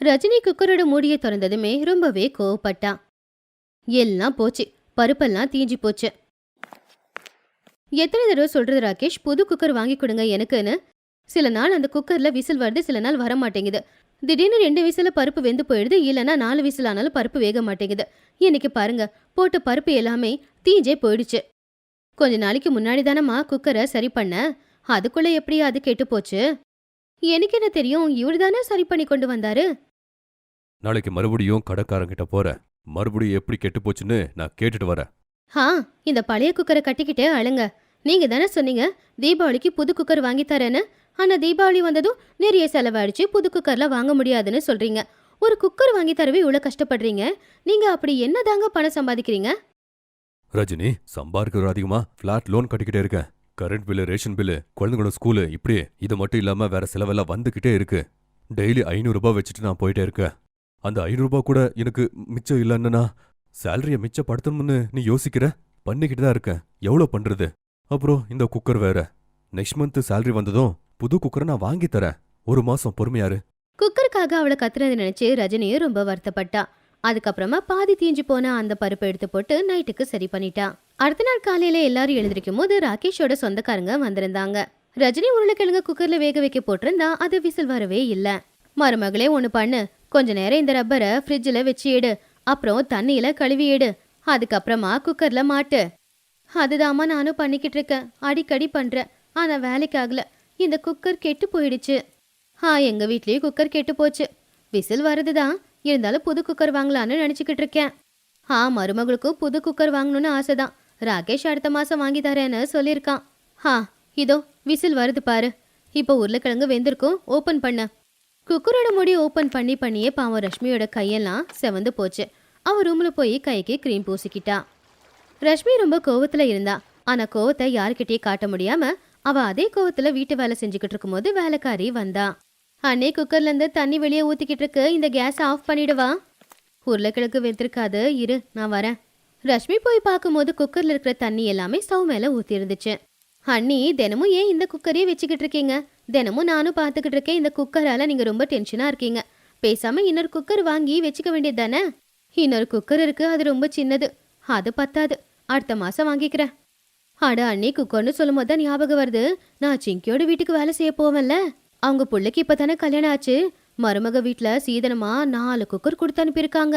ரஜினி குக்கரோட மூடியை திறந்ததுமே ரொம்பவே கோவப்பட்டான் எல்லாம் போச்சு. பருப்பெல்லாம் தீஞ்சு போச்சு. எத்தனை தடவை சொல்றது ராகேஷ்? புது குக்கர் வாங்கி கொடுங்க எனக்குன்னு. சில நாள் அந்த குக்கர்ல விசில் வருது சில நாள் வர மாட்டேங்குது. திடீர்னு ரெண்டு விசில பருப்பு வெந்து போயிடுது இல்லைன்னா நாலு விசில் ஆனாலும் பருப்பு வேக மாட்டேங்குது. இன்னைக்கு பாருங்க போட்ட பருப்பு எல்லாமே தீஞ்சே போயிடுச்சு. கொஞ்ச நாளைக்கு முன்னாடி தானம்மா குக்கரை சரி பண்ண? அதுக்குள்ள எப்படி அது கெட்டு போச்சு? எனக்கு என்ன தெரியும் இவர் தானே சரி பண்ணி கொண்டு வந்தாரு? நாளைக்கு மறுபடியும் கடைக்காரங்கிட்ட போறேன் மறுபடியும் எப்படி கெட்டு போச்சுன்னு நான் கேட்டுட்டு வரேன். ஆ இந்த பழைய குக்கரை கட்டிக்கிட்டே அழுங்க. நீங்க தானே சொன்னீங்க தீபாவளிக்கு புது குக்கர் வாங்கி தரேன்னு. ஆனா தீபாவளி வந்ததும் நிறைய செலவாயிடுச்சு புது குக்கர்ல வாங்க முடியாதுன்னு சொல்றீங்க. ஒரு குக்கர் வாங்கி தரவே இவ்வளவு கஷ்டப்படுறீங்க. நீங்க அப்படி என்னதாங்க பணம் சம்பாதிக்கிறீங்க? ரஜினி சம்பாதிக்கிறது அதிகமா ஃபிளாட் லோன் கட்டிக்கிட்டே இருக்கேன். கரண்ட் பில்லு ரேஷன் பில்லு குழந்தைங்களோட ஸ்கூலு இப்படி இது மட்டும் இல்லாம வேற செலவெல்லாம் வந்துகிட்டே இருக்கு. டெய்லி ஐநூறு ரூபாய் வச்சுட்டு நான் போயிட்டே இருக்கேன். அந்த ஐநூறு ரூபாய் கூட எனக்கு மிச்சம் இல்லைன்னா சேலரியை மிச்சப்படுத்தணும்னு நீ யோசிக்கிற? பண்ணிக்கிட்டு தான் இருக்கேன். எவ்வளோ பண்றது? அப்புறம் இந்த குக்கர் வேற. நெக்ஸ்ட் மந்த் சேலரி வந்ததும் புது குக்கரை நான் வாங்கி தரேன். ஒரு மாசம் பொறுமையாரு குக்கருக்காக அவளை கத்துறதை நினைச்சு ரஜினியும் ரொம்ப வருத்தப்பட்டா. அதுக்கப்புறமா பாதி தீஞ்சு போன அந்த பருப்பை எடுத்து போட்டு நைட்டுக்கு சரி பண்ணிட்டான் அடுத்த நாள் காலையில எல்லாரும் எழுந்திருக்கும் போது ராகேஷோட சொந்தக்காரங்க வந்திருந்தாங்க. ரஜினி உருளைக்கிழங்கு குக்கர்ல வேக வைக்க போட்டிருந்தா அது விசில் வரவே இல்ல. மருமகளே ஒண்ணு பண்ணு. கொஞ்ச நேரம் இந்த ரப்பரை ஃப்ரிட்ஜில் வச்சு எடு. அப்புறம் தண்ணியில கழுவி எடு. அதுக்கப்புறமா குக்கர்ல மாட்டு. அதுதாம்மா நானும் பண்ணிக்கிட்டு இருக்கேன். அடிக்கடி பண்றேன் ஆனா வேலைக்கு ஆகல. இந்த குக்கர் கெட்டு போயிடுச்சு. ஆ எங்க வீட்லயும் குக்கர் கெட்டு போச்சு. விசில் வருதுதான் இருந்தாலும் புது குக்கர் வாங்கலான்னு நினச்சிக்கிட்டு இருக்கேன். ஆ மருமகளுக்கும் புது குக்கர் வாங்கணும்னு ஆசைதான். ராகேஷ் அடுத்த மாதம் வாங்கி தரேன்னு சொல்லியிருக்கான். ஆ இதோ விசில் வருது பாரு. இப்போ உருளைக்கிழங்கு வெந்திருக்கும் ஓப்பன் பண்ண. குக்கரோட முடி ஓப்பன் பண்ணி பண்ணியே பாவம் ரஷ்மியோட கையெல்லாம் செவந்து போச்சு. அவ ரூம்ல போய் கைக்கு க்ரீம் பூசிக்கிட்டா. ரஷ்மி ரொம்ப கோவத்துல இருந்தா. ஆனா கோவத்தை யாருக்கிட்டேயும் காட்ட முடியாம அவ அதே கோவத்துல வீட்டு வேலை செஞ்சுக்கிட்டு இருக்கும்போது வேலைக்காரி வந்தா. அண்ணே குக்கர்லேருந்து தண்ணி வெளியே ஊற்றிக்கிட்டு இருக்கு. இந்த கேஸை ஆஃப் பண்ணிடுவா. உருளைக்கிழங்கு வெந்திருக்காது. இரு நான் வரேன். ரஷ்மி போய் பார்க்கும்போது குக்கரில் இருக்கிற தண்ணி எல்லாமே ஸ்டவ் மேலே ஊற்றிருந்துச்சு அண்ணி தினமும் ஏன் இந்த குக்கரையே வச்சுக்கிட்டு இருக்கீங்க? தினமும் நானும் பார்த்துக்கிட்டு இருக்கேன். இந்த குக்கரால் நீங்கள் ரொம்ப டென்ஷனாக இருக்கீங்க. பேசாமல் இன்னொரு குக்கர் வாங்கி வச்சுக்க வேண்டியது தானே? இன்னொரு குக்கர் இருக்குது அது ரொம்ப சின்னது. அது பத்தாது. அடுத்த மாதம் வாங்கிக்கிறேன். அட அண்ணி குக்கர்னு சொல்லும் போது தான் ஞாபகம் வருது. நான் சிங்கியோட வீட்டுக்கு வேலை செய்ய போவேன்ல. அவங்க பிள்ளைக்கு இப்போ தானே கல்யாணம் ஆச்சு? மருமக வீட்டில் சீதனமா நாலு குக்கர் கொடுத்து அனுப்பியிருக்காங்க.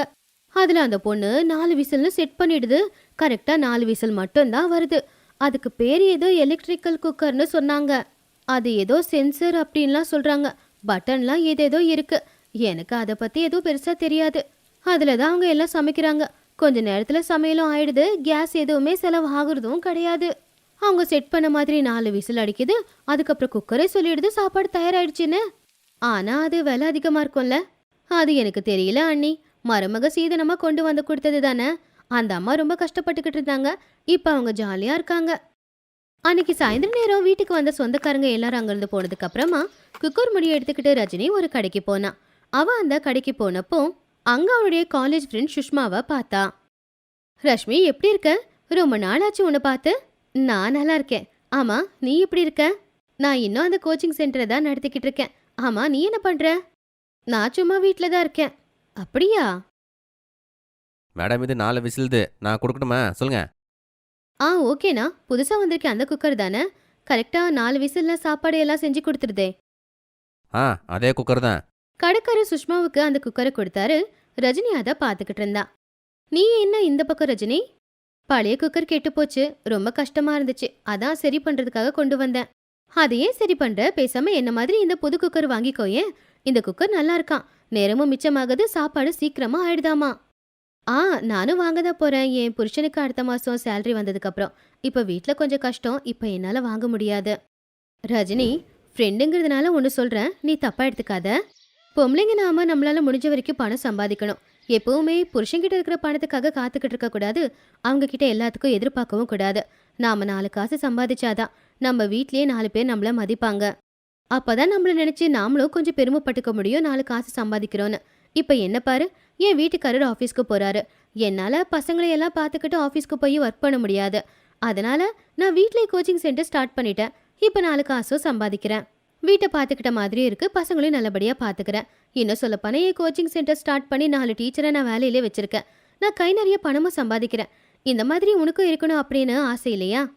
அதுல அந்த பொண்ணு நாலு விசில்னு செட் பண்ணிடுது. கரெக்டா நாலு விசில் மட்டும்தான் வருது. அதுக்கு பேர் ஏதோ எலக்ட்ரிக்கல் குக்கர்னு சொன்னாங்க. அது ஏதோ சென்சர் அப்படின்லாம் சொல்றாங்க. பட்டன்லாம் ஏதேதோ இருக்கு. எனக்கு அதை பத்தி எதுவும் பெருசா தெரியாது. அதுல தான் அவங்க எல்லாம் சமைக்கிறாங்க. கொஞ்ச நேரத்துல சமையலும் ஆயிடுது. கேஸ் எதுவுமே செலவு ஆகுறதும் கிடையாது. அவங்க செட் பண்ண மாதிரி நாலு விசில் அடிக்குது. அதுக்கப்புறம் குக்கரே சொல்லிடுது சாப்பாடு தயாராயிடுச்சுன்னு. ஆனால் அது விலை அதிகமாக இருக்கும்ல. அது எனக்கு தெரியல அண்ணி. மருமக சீதனமாக கொண்டு வந்து கொடுத்தது தானே. அந்த அம்மா ரொம்ப கஷ்டப்பட்டுக்கிட்டு இருந்தாங்க. இப்போ அவங்க ஜாலியாக இருக்காங்க. அன்னைக்கு சாயந்தரம் நேரம் வீட்டுக்கு வந்த சொந்தக்காரங்க எல்லாரும் அங்கேருந்து போனதுக்கு அப்புறமா குக்கர் முடியை எடுத்துக்கிட்டு ரஜினி ஒரு கடைக்கு போனான் அவ அந்த கடைக்கு போனப்போ அங்க அவளுடைய காலேஜ் ஃப்ரெண்ட் சுஷ்மாவை பார்த்தா. ரஷ்மி எப்படி இருக்க? ரொம்ப நாளாச்சு உன்னை பார்த்து. நான் நல்லா இருக்கேன். ஆமா நீ எப்படி இருக்க? நான் இன்னும் அந்த கோச்சிங் சென்டரை தான் நடத்திக்கிட்டு இருக்கேன். ஆமா நீ என்ன பண்ற? நான் சும்மா வீட்டில் தான் இருக்கேன். அப்படியா? மேடம் இது நாலு விசிலுது. நான் கொடுக்கணுமா சொல்லுங்க. ஆ ஓகேண்ணா. புதுசா வந்திருக்கேன். அந்த குக்கர் தானே? கரெக்டா நாலு விசில்ல சாப்பாடு எல்லாம் செஞ்சு கொடுத்துருதே. ஆ அதே குக்கர் தான். கடைக்காரர் சுஷ்மாவுக்கு அந்த குக்கரை கொடுத்தாரு. ரஜினி அதை பார்த்துக்கிட்டு இருந்தா. நீ என்ன இந்த பக்கம் ரஜினி? பழைய குக்கர் கெட்டு போச்சு. ரொம்ப கஷ்டமா இருந்துச்சு. அதான் சரி பண்றதுக்காக கொண்டு வந்தேன். அதையே சரி பண்ற. பேசாம என்ன மாதிரி இந்த புது குக்கர் வாங்கிக்கோயேன் இந்த குக்கர் நல்லா இருக்கான். நேரமும் மிச்சமாகுது. சாப்பாடு சீக்கிரமா ஆயிடுதாமா? ஆ நானும் வாங்க தான் போறேன். என் புருஷனுக்கு அடுத்த மாசம் சேலரி வந்ததுக்கு அப்புறம் இப்ப கொஞ்சம் கஷ்டம். இப்ப என்னால வாங்க முடியாது. ரஜினி ஃப்ரெண்டுங்கிறதுனால ஒன்று சொல்கிறேன் நீ தப்பாக எடுத்துக்காத. பொம்பளைங்க நாம நம்மளால முடிஞ்ச வரைக்கும் பணம் சம்பாதிக்கணும். எப்பவுமே புருஷன்கிட்ட இருக்கிற பணத்துக்காக காத்துக்கிட்டு இருக்க கூடாது. அவங்க கிட்ட எல்லாத்துக்கும் எதிர்பார்க்கவும் கூடாது. நாம நாலு காசு சம்பாதிச்சாதான் நம்ம வீட்லயே நாலு பேர் நம்மள மதிப்பாங்க. அப்பதான் நம்மள நினைச்சு நாமளும் கொஞ்சம் பெருமைப்பட்டுக்க முடியும் நாலு காசு சம்பாதிக்கிறோன்னு. இப்ப என்ன பாரு? என் வீட்டுக்காரர் ஆஃபீஸ்க்கு போறாரு. என்னால பசங்களை எல்லாம் பார்த்துக்கிட்டு ஆஃபீஸ்க்கு போய் ஒர்க் பண்ண முடியாது. அதனால நான் வீட்லயே கோச்சிங் சென்டர் ஸ்டார்ட் பண்ணிட்டேன். இப்ப நாலு காசும் சம்பாதிக்கிறேன். வீட்டை பார்த்துக்கிட்ட மாதிரி இருக்கு. பசங்களையும் நல்லபடியா பார்த்துக்கிறேன். இன்னும் சொல்ல என் கோச்சிங் சென்டர் ஸ்டார்ட் பண்ணி நாலு டீச்சரை நான் வேலையிலே வச்சிருக்கேன். நான் கை நிறைய பணமும் சம்பாதிக்கிறேன். இந்த மாதிரி உனக்கும் இருக்கணும் அப்படின்னு ஆசை இல்லையா?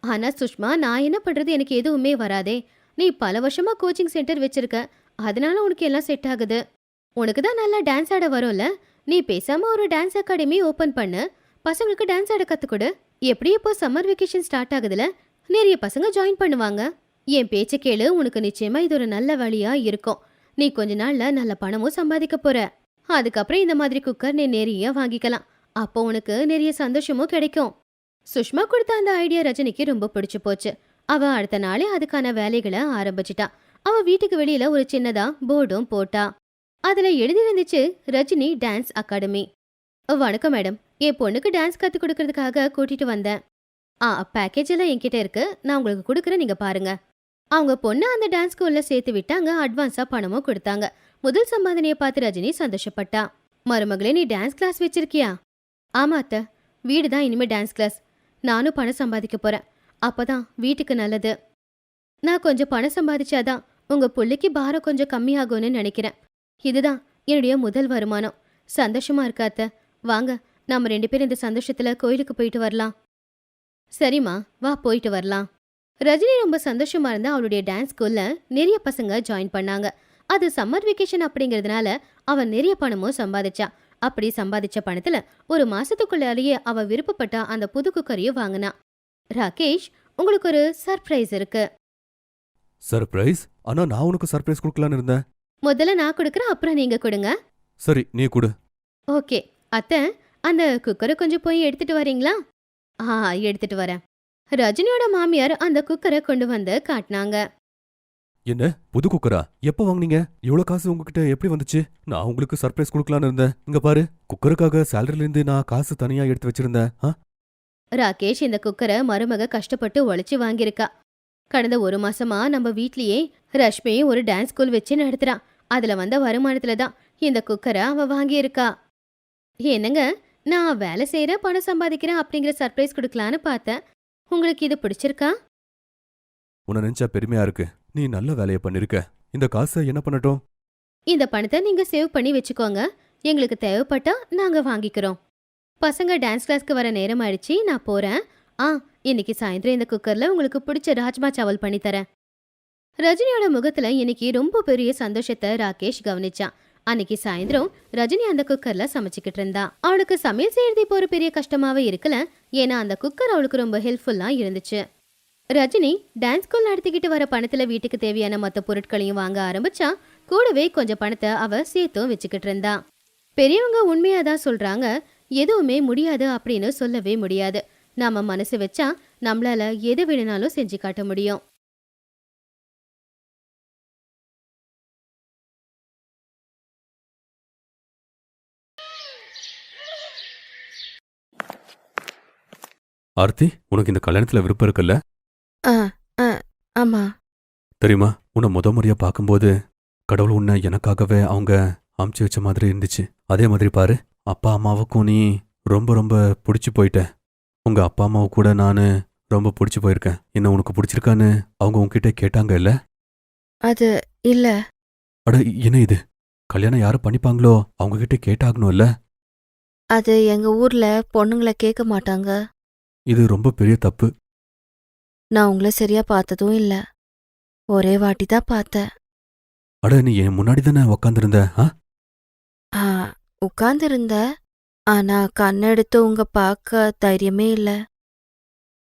ஆனா சுஷ்மா நான் என்ன பண்றது? எனக்கு எதுவுமே வராதே. நீ பல வருஷமா கோச்சிங் சென்டர் வச்சிருக்க. அதனால உனக்கு எல்லாம் செட் ஆகுது. உனக்கு தான் நல்லா டான்ஸ் ஆட வரும்ல? நீ பேசாம ஒரு டான்ஸ் அகாடமி ஓப்பன் பண்ணு. பசங்களுக்கு டான்ஸ் ஆட கற்றுக்கொடு எப்படி இப்போ சம்மர் வெக்கேஷன் ஸ்டார்ட் ஆகுதுல. நிறைய பசங்க ஜாயின் பண்ணுவாங்க. என் பேச்ச கேளு உனக்கு நிச்சயமா இது ஒரு நல்ல வழியா இருக்கும். நீ கொஞ்ச நாள்ல நல்ல பணமும் சம்பாதிக்க போற. அதுக்கப்புறம் இந்த மாதிரி குக்கர் நீ நிறைய வாங்கிக்கலாம். அப்போ உனக்கு நிறைய சந்தோஷமும் கிடைக்கும். சுஷ்மா கொடுத்த அந்த ஐடியா ரஜினிக்கு ரொம்ப பிடிச்சு போச்சு. அவ அடுத்த நாளே அதுக்கான வேலைகளை ஆரம்பிச்சிட்டா. அவ வீட்டுக்கு வெளியில ஒரு சின்னதா போர்டும் போட்டா. அதுல எழுதியிருந்துச்சு ரஜினி டான்ஸ் அகாடமி. வணக்கம் மேடம். என் பொண்ணுக்கு டான்ஸ் கத்து கொடுக்கறதுக்காக கூட்டிட்டு வந்தேன். ஆ பேக்கேஜ் எல்லாம் என்கிட்ட இருக்கு. நான் உங்களுக்கு கொடுக்குறேன் நீங்க பாருங்க. அவங்க பொண்ணை அந்த டான்ஸ் ஸ்கூல்ல சேர்த்து விட்டாங்க அட்வான்ஸா பணமும் கொடுத்தாங்க. முதல் சம்பாதனையை பார்த்து ரஜினி சந்தோஷப்பட்டா. மருமகளே நீ டான்ஸ் கிளாஸ் வச்சிருக்கியா? ஆமா அத்த. வீடு தான் இனிமே டான்ஸ் கிளாஸ் நானும் பணம் சம்பாதிக்க போறேன். அப்பதான் வீட்டுக்கு நல்லது. நான் கொஞ்சம் பணம் சம்பாதிச்சாதான் உங்க புள்ளிக்கு பாரம் கொஞ்சம் கம்மியாகும்னு நினைக்கிறேன். இதுதான் என்னுடைய முதல் வருமானம். சந்தோஷமா இருக்கா அத்தை? வாங்க நம்ம ரெண்டு பேரும் இந்த சந்தோஷத்துல கோயிலுக்கு போயிட்டு வரலாம். சரிம்மா வா போயிட்டு வரலாம். ரஜினி ரொம்ப சந்தோஷமா இருந்தா அவளுடைய டான்ஸ் ஸ்கூல்ல நிறைய பசங்க ஜாயின் பண்ணாங்க. அது சம்மர் வெக்கேஷன் அப்படிங்கறதுனால அவன் நிறைய பணமும் சம்பாதிச்சா. அப்படி சம்பாதிச்ச பணத்துல ஒரு மாசத்துக்குள்ளாலேயே அவ விருப்பப்பட்ட அந்த புது குக்கரையும் வாங்கினா. ராகேஷ் உங்களுக்கு ஒரு சர்ப்ரைஸ் இருக்கு. சர்ப்ரைஸ் ஆனா நான் உனக்கு சர்ப்ரைஸ் கொடுக்கலான்னு இருந்தேன். முதல்ல நான் கொடுக்குறேன் அப்புறம் நீங்க கொடுங்க. சரி நீ கொடு. ஓகே அத்தை அந்த குக்கரை கொஞ்சம் போய் எடுத்துட்டு வரீங்களா? ஆ எடுத்துட்டு வரேன். ரஜினியோட மாமியார் அந்த குக்கரை கொண்டு வந்து காட்டினாங்க. என்ன? புது குக்கரா? எப்போ வாங்குனீங்க? இவ்வளவு காசு உங்ககிட்ட எப்படி வந்துச்சு? நான் உங்களுக்கு சர்ப்ரைஸ் கொடுக்கலான்னு இருந்தேன். இங்க பாரு குக்கருக்காக சேலரில இருந்து நான் காசு தனியா எடுத்து வச்சிருந்தேன். ஆ? ராகேஷ் இந்த குக்கரை மருமக கஷ்டப்பட்டு உழைச்சி வாங்கியிருக்கா. கடந்த ஒரு மாசமா நம்ம வீட்லயே ரஷ்மி ஒரு டான்ஸ் ஸ்கூல் வச்சு நடத்துறான். அதுல வந்த வருமானத்துல தான் இந்த குக்கரை அவ வாங்கியிருக்கா. என்னங்க? நான் வேலை செய்யறேன் பணம் சம்பாதிக்கிறேன் அப்படிங்கிற சர்ப்ரைஸ் கொடுக்கலான்னு பார்த்தேன். உங்களுக்கு இது பிடிச்சிருக்கா? உன்னை நினைச்சா பெருமையா இருக்கு. நீ நல்ல வேலையை பண்ணிருக்க. இந்த காசை என்ன பண்ணட்டும்? இந்த பணத்தை நீங்க சேவ் பண்ணி வச்சுக்கோங்க. எங்களுக்கு தேவைப்பட்டா நாங்க வாங்கிக்கிறோம். பசங்க டான்ஸ் கிளாஸ்க்கு வர நேரம் ஆயிடுச்சு. நான் போறேன். ஆ இன்னைக்கு சாயந்தரம் இந்த குக்கர்ல உங்களுக்கு பிடிச்ச ராஜ்மா சாவல் பண்ணி தரேன் ரஜினியோட முகத்துல இன்னைக்கு ரொம்ப பெரிய சந்தோஷத்தை ராகேஷ் கவனிச்சான். அன்னைக்கு சாயந்தரம் ரஜினி அந்த குக்கர்ல சமைச்சுக்கிட்டு இருந்தா. அவளுக்கு சமையல் செய்யறது இப்போ ஒரு பெரிய கஷ்டமாவே இருக்கல. ஏன்னா அந்த குக்கர் அவளுக்கு ரொம்ப ஹெல்ப்ஃபுல்லா இருந்துச்சு. ரஜினி டான்ஸ் ஸ்கூல் நடத்திக்கிட்டு வர பணத்துல வீட்டுக்கு தேவையான மற்ற பொருட்களையும் வாங்க ஆரம்பிச்சா கூடவே கொஞ்சம் பணத்தை அவ சேர்த்தும் வச்சுக்கிட்டு இருந்தா. பெரியவங்க உண்மையா தான் சொல்றாங்க எதுவுமே முடியாது அப்படின்னு சொல்லவே முடியாது. நாம மனசு வச்சா நம்மளால எது வேணும்னாலும் செஞ்சு காட்ட முடியும். ஆர்த்தி உனக்கு இந்த கல்யாணத்துல விருப்பம் இருக்குல்ல? ஆ ஆ ஆமா. தெரியுமா உன்னை முத முறையா பார்க்கும்போது கடவுள் உன்னை எனக்காகவே அவங்க அமுச்சு வச்ச மாதிரி இருந்துச்சு. அதே மாதிரி பாரு அப்பா அம்மாவுக்கும் நீ ரொம்ப ரொம்ப பிடிச்சி போயிட்ட. உங்க அப்பா அம்மாவை கூட நான் ரொம்ப பிடிச்சி போயிருக்கேன். என்ன உனக்கு பிடிச்சிருக்கான்னு அவங்க உன்கிட்ட கேட்டாங்க இல்ல? அது இல்ல. அட என்ன இது? கல்யாணம் யாரு பண்ணிப்பாங்களோ அவங்க கிட்ட கேட்டாகணும் இல்ல அது எங்க ஊர்ல பொண்ணுங்கள கேட்க மாட்டாங்க. இது ரொம்ப பெரிய தப்பு. நான் உங்களை சரியா பார்த்ததும் இல்ல. ஒரே வாட்டி தான் பார்த்தேன். அட நீ என் முன்னாடி தானே உக்காந்துருந்த ஆ? ஆ உட்கார்ந்திருந்த ஆனா கண்ணெடுத்து உங்க பார்க்க தைரியமே இல்ல.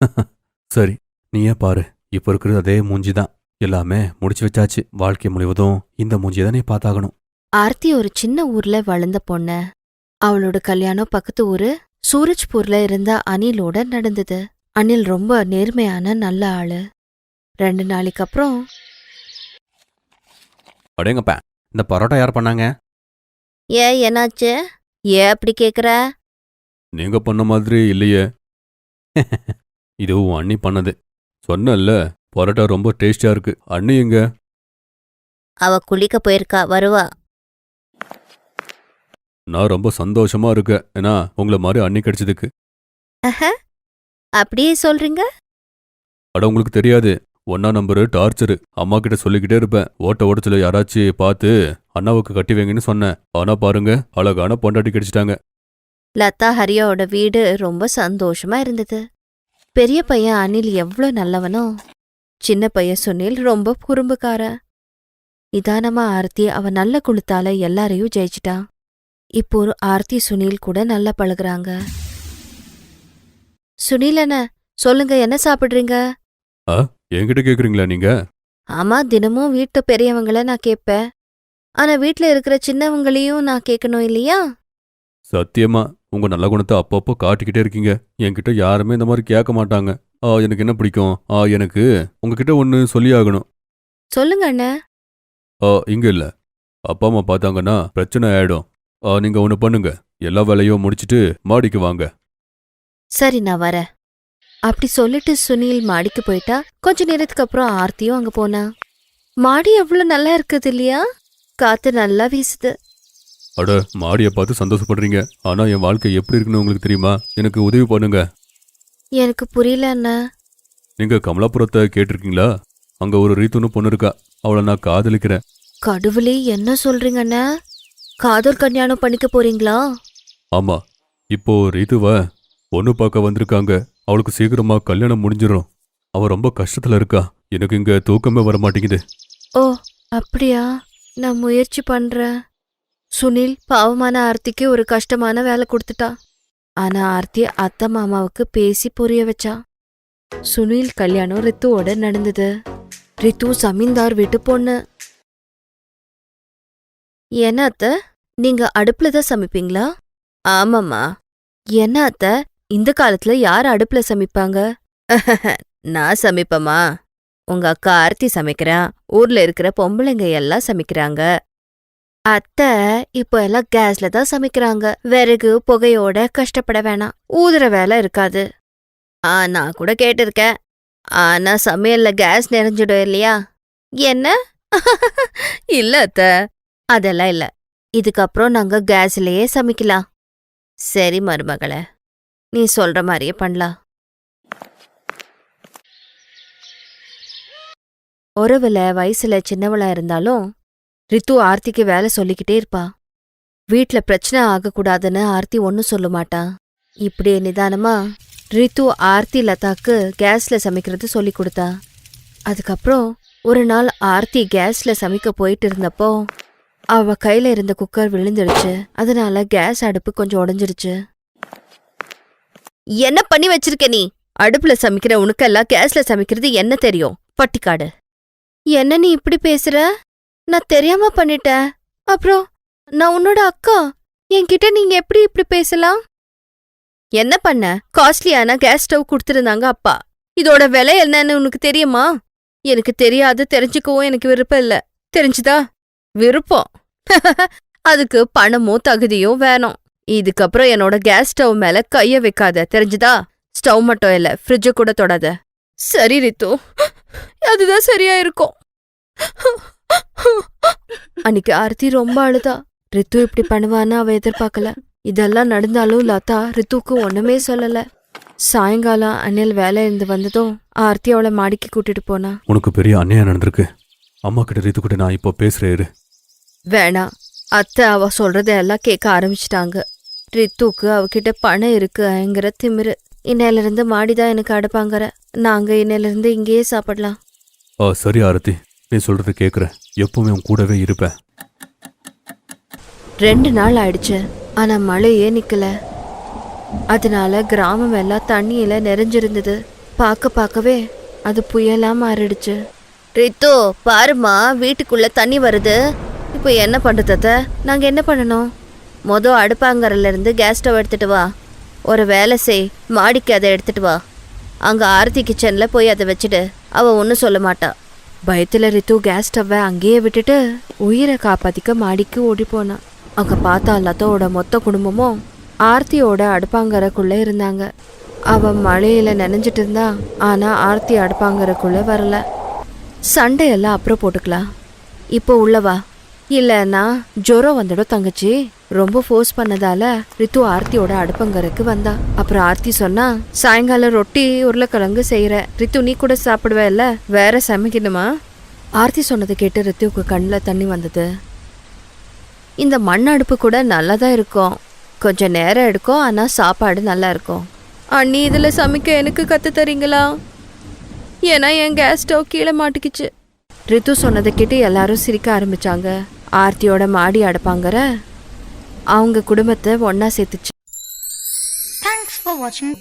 சரி நீயே பாரு. இப்ப இருக்கிறது அதே மூஞ்சி தான். எல்லாமே முடிச்சு வச்சாச்சு. வாழ்க்கை முழுவதும் இந்த மூஞ்சியை தான் நீ பார்த்தாகணும். ஆர்த்தி ஒரு சின்ன ஊர்ல வளர்ந்த பொண்ணு. அவளோட கல்யாணம் பக்கத்து ஊரு. சூரஜ்பூர்ல இருந்த அனிலோட நடந்தது. அனில் ரொம்ப நேர்மையான நல்ல ஆளு. ரெண்டு நாளைக்கு அப்புறம் அடேங்கப்பா இந்த பரோட்டா யார் பண்ணாங்க? ஏ என்னாச்சு? ஏ அப்படி கேக்குற? நீங்க பண்ண மாதிரி இல்லையே. இது உன் அண்ணி பண்ணது. சொன்னல்ல பரோட்டா ரொம்ப டேஸ்டியா இருக்கு. அண்ணி எங்க? அவ குளிக்க போயிருக்கா வருவா. நான் ரொம்ப சந்தோஷமா இருக்கேன். ஏன்னா உங்களை மாதிரி அண்ணி கிடைச்சதுக்கு. அப்படியே சொல்றீங்க? அட உங்களுக்கு தெரியாது. ஒன்னா நம்பரு டார்ச்சரு. அம்மா கிட்ட சொல்லிக்கிட்டே இருப்பேன். ஓட்ட ஓட்டத்துல யாராச்சும் பார்த்து அண்ணாவுக்கு கட்டி வைங்கன்னு சொன்னேன். ஆனா பாருங்க அழகான பொண்டாட்டி கிடைச்சிட்டாங்க. லதா ஹரியாவோட வீடு ரொம்ப சந்தோஷமா இருந்தது. பெரிய பையன் அனில் எவ்ளோ நல்லவனோ சின்ன பையன் சுனில் ரொம்ப குறும்புக்காரன். நிதானமா ஆர்த்தி அவ நல்ல குணத்தால எல்லாரையும் ஜெயிச்சிட்டான். இப்போ ஒரு ஆர்த்தி சுனில் கூட நல்லா பழகுறாங்க. சுனில் என்ன சொல்லுங்க என்ன சாப்பிடுறீங்க? என்கிட்ட கேக்குறீங்களா நீங்க? ஆமா தினமும் வீட்டு பெரியவங்கள நான் கேட்பேன். ஆனா வீட்ல இருக்கிற சின்னவங்களையும் நான் கேட்கணும் இல்லையா? சத்தியமா உங்க நல்ல குணத்தை அப்பப்போ காட்டிக்கிட்டே இருக்கீங்க. என்கிட்ட யாருமே இந்த மாதிரி கேட்க மாட்டாங்க. ஆ எனக்கு என்ன பிடிக்கும்? ஆ எனக்கு உங்ககிட்ட ஒன்னு சொல்லி ஆகணும் சொல்லுங்க அண்ணா. ஆ இங்க இல்ல. அப்பா அம்மா பார்த்தாங்கன்னா பிரச்சனை ஆயிடும். நீங்க ஒன்னு பண்ணுங்க. எல்லா வேலையும் முடிச்சிட்டு மாடிக்கு வாங்க. சரி நான் வரேன். அப்படி சொல்லிட்டு சுனில் மாடிக்கு போயிட்டா கொஞ்ச நேரத்துக்கு அப்புறம் ஆர்த்தியும் அங்க போனா. மாடி எவ்வளவு நல்லா இருக்குது இல்லையா? காத்து நல்லா வீசுது. அட மாடியை பார்த்து சந்தோஷப்படுறீங்க. ஆனா என் வாழ்க்கை எப்படி இருக்குன்னு உங்களுக்கு தெரியுமா? எனக்கு உதவி பண்ணுங்க. எனக்கு புரியல அண்ணா. நீங்க கமலாபுரத்தை கேட்டிருக்கீங்களா? அங்க ஒரு ரீத்துன்னு பொண்ணு இருக்கா. அவளை நான் காதலிக்கிறேன். கடவுளே என்ன சொல்றீங்க அண்ணா? காதல் கல்யாணம் பண்ணிக்க போறீங்களா? ஆமா இப்போ ரீதுவ பொண்ணு பார்க்க வந்திருக்காங்க. அவளுக்கு சீக்கிரமா கல்யாணம் முடிஞ்சிடும் அவ ரொம்ப கஷ்டத்துல இருக்கா. எனக்கு இங்க தூக்கமே வர மாட்டேங்குது. ஓ அப்படியா? நான் முயற்சி பண்றேன். சுனில் பாவமான ஆர்த்திக்கு ஒரு கஷ்டமான வேலை கொடுத்துட்டா. ஆனா ஆர்த்தி அத்தை மாமாவுக்கு பேசி புரிய வச்சா. சுனில் கல்யாணம் ரித்துவோட நடந்தது. ரித்து சமீன்தார் வீட்டு பொண்ணு. என்ன அத்தை? நீங்க அடுப்புல தான் சமைப்பீங்களா? ஆமாம்மா. என்ன அத்தை? இந்த காலத்துல யார் அடுப்புல சமைப்பாங்க? நான் சமைப்பமா உங்க அக்கா ஆர்த்தி சமைக்கிறா. ஊர்ல இருக்கிற பொம்பளைங்க எல்லாம் சமைக்கிறாங்க. அத்தை இப்போ எல்லாம் கேஸ்ல தான் சமைக்கிறாங்க. விறகு புகையோட கஷ்டப்பட வேணாம். ஊதுற வேலை இருக்காது. ஆ நான் கூட கேட்டிருக்கேன். ஆனா சமையல்ல கேஸ் நிறைஞ்சிடும் இல்லையா? என்ன? இல்ல அத்தை. அதெல்லாம் இல்ல. இதுக்கப்புறம் நாங்க கேஸ்லயே சமைக்கலாம். சரி மருமகளே நீ சொல்ற மாதிரியே பண்ணலாம். உறவுல வயசுல சின்னவளா இருந்தாலும் ரித்து ஆர்த்திக்கு வேலை சொல்லிக்கிட்டே இருப்பா. வீட்ல பிரச்சனை ஆகக்கூடாதுன்னு ஆர்த்தி ஒன்னும் சொல்ல மாட்டா. இப்படியே நிதானமா ரித்து ஆர்த்தி லதாக்கு கேஸ்ல சமைக்கிறது சொல்லி கொடுத்தா. அதுக்கப்புறம் ஒரு நாள் ஆர்த்தி கேஸ்ல சமைக்க போயிட்டு இருந்தப்போ அவ கையில இருந்த குக்கர் விழுந்துடுச்சு. அதனால கேஸ் அடுப்பு கொஞ்சம் உடஞ்சிருச்சு என்ன பண்ணி வச்சிருக்க நீ? அடுப்புல சமைக்கிற உனக்கெல்லாம் கேஸ்ல சமைக்கிறது என்ன தெரியும்? பட்டிக்காடு. என்ன நீ இப்படி பேசுற? நான் தெரியாம பண்ணிட்டேன். அப்புறம் நான் உன்னோட அக்கா. என்கிட்ட நீங்க எப்படி இப்படி பேசலாம்? என்ன பண்ண? காஸ்ட்லியான கேஸ் ஸ்டவ் கொடுத்திருந்தாங்க அப்பா. இதோட விலை என்னன்னு உனக்கு தெரியுமா? எனக்கு தெரியாது. தெரிஞ்சுக்கவும் எனக்கு விருப்பம் இல்ல. தெரிஞ்சுதா? விருப்பம். அதுக்கு பணமும் தகுதியும் வேணும். இதுக்கப்புறம் என்னோட கேஸ் ஸ்டவ் மேல கைய வைக்காத தெரிஞ்சுதா? ஸ்டவ் மட்டும் இல்ல ஃப்ரிட்ஜ கூட தொடாத. சரி ரித்து. அதுதான் சரியா இருக்கும் அன்னைக்கு ஆர்த்தி ரொம்ப அழுதா. ரித்து இப்படி பண்ணுவான்னு அவ எதிர்பார்க்கல. இதெல்லாம் நடந்தாலும் லதா ரித்துக்கு ஒண்ணுமே சொல்லல. சாயங்காலம் அனில் வேலை இருந்து வந்ததும் ஆர்த்தி அவளை மாடிக்கு கூட்டிட்டு போனா. உனக்கு பெரிய அநியாயம் நடந்திருக்கு. அம்மா கிட்ட ரித்து கிட்ட நான் இப்போ பேசுறேன் வேணாம் அத்தை அவ சொல்றதையெல்லாம் கேட்க ஆரம்பிச்சிட்டாங்க. ரித்துக்கு அவகிட்ட பணம் இருக்குங்கிற திமிரு. இன்னையில இருந்து மாடிதான் எனக்கு அடுப்பாங்கற. நாங்க இன்னையில இருந்து இங்கேயே சாப்பிடலாம். ஆ சரி ஆரத்தி. நீ சொல்றது கேக்குறேன் எப்பவுமே உன் கூடவே இருப்பேன். ரெண்டு நாள் ஆயிடுச்சு. ஆனா மழையே நிக்கல. அதனால கிராமம் எல்லாம் தண்ணியில நிறைஞ்சிருந்தது. பார்க்க பார்க்கவே அது புயலா மாறிடுச்சு. ரித்து பாருமா வீட்டுக்குள்ள தண்ணி வருது. இப்போ என்ன பண்ணுறத நாங்கள் என்ன பண்ணணும்? மொதல் அடுப்பாங்கரிலேருந்து கேஸ் ஸ்டவ் எடுத்துகிட்டு வா. ஒரு வேலை செய். மாடிக்கு அதை எடுத்துகிட்டு வா. அங்கே ஆர்த்தி கிச்சனில் போய் அதை வச்சுட்டு அவள் ஒன்றும் சொல்ல மாட்டாள் பயத்தில் ரித்து கேஸ் ஸ்டவ்வை அங்கேயே விட்டுட்டு உயிரை காப்பாற்றிக்க மாடிக்கு ஓடி போனான் அங்கே பார்த்தா லதோட மொத்த குடும்பமும் ஆர்த்தியோட அடுப்பாங்கரைக்குள்ள இருந்தாங்க. அவன் மழையில் நனைஞ்சிட்டு இருந்தா ஆனால் ஆர்த்தி அடுப்பாங்கரைக்குள்ள வரல. சண்டையெல்லாம் அப்புறம் போட்டுக்கலாம். இப்போ உள்ளவா இல்லைன்னா ஜுரம் வந்துடும் தங்கச்சி. ரொம்ப ஃபோர்ஸ் பண்ணதால ரித்து ஆர்த்தியோட அடுப்பங்கருக்கு வந்தா. அப்புறம் ஆர்த்தி சொன்னா சாயங்காலம் ரொட்டி உருளைக்கிழங்கு செய்யற ரித்து நீ கூட சாப்பிடுவ இல்ல? வேற சமைக்கணுமா? ஆர்த்தி சொன்னதை கேட்டு ரித்துவுக்கு கண்ணில் தண்ணி வந்தது. இந்த மண் அடுப்பு கூட நல்லா தான் இருக்கும். கொஞ்சம் நேரம் எடுக்கும். ஆனால் சாப்பாடு நல்லா இருக்கும். அண்ணி இதில் சமைக்க எனக்கு கற்று தரீங்களா? ஏன்னா என் கேஸ் ஸ்டவ் கீழே மாட்டிக்கிச்சு. ரித்து சொன்னதை கேட்டு எல்லாரும் சிரிக்க ஆரம்பிச்சாங்க. ஆர்த்தியோட மாடி அடப்பாங்கற அவங்க குடும்பத்தை ஒன்னா சேர்த்துச்சு. தேங்க்ஸ் ஃபார் வாட்சிங்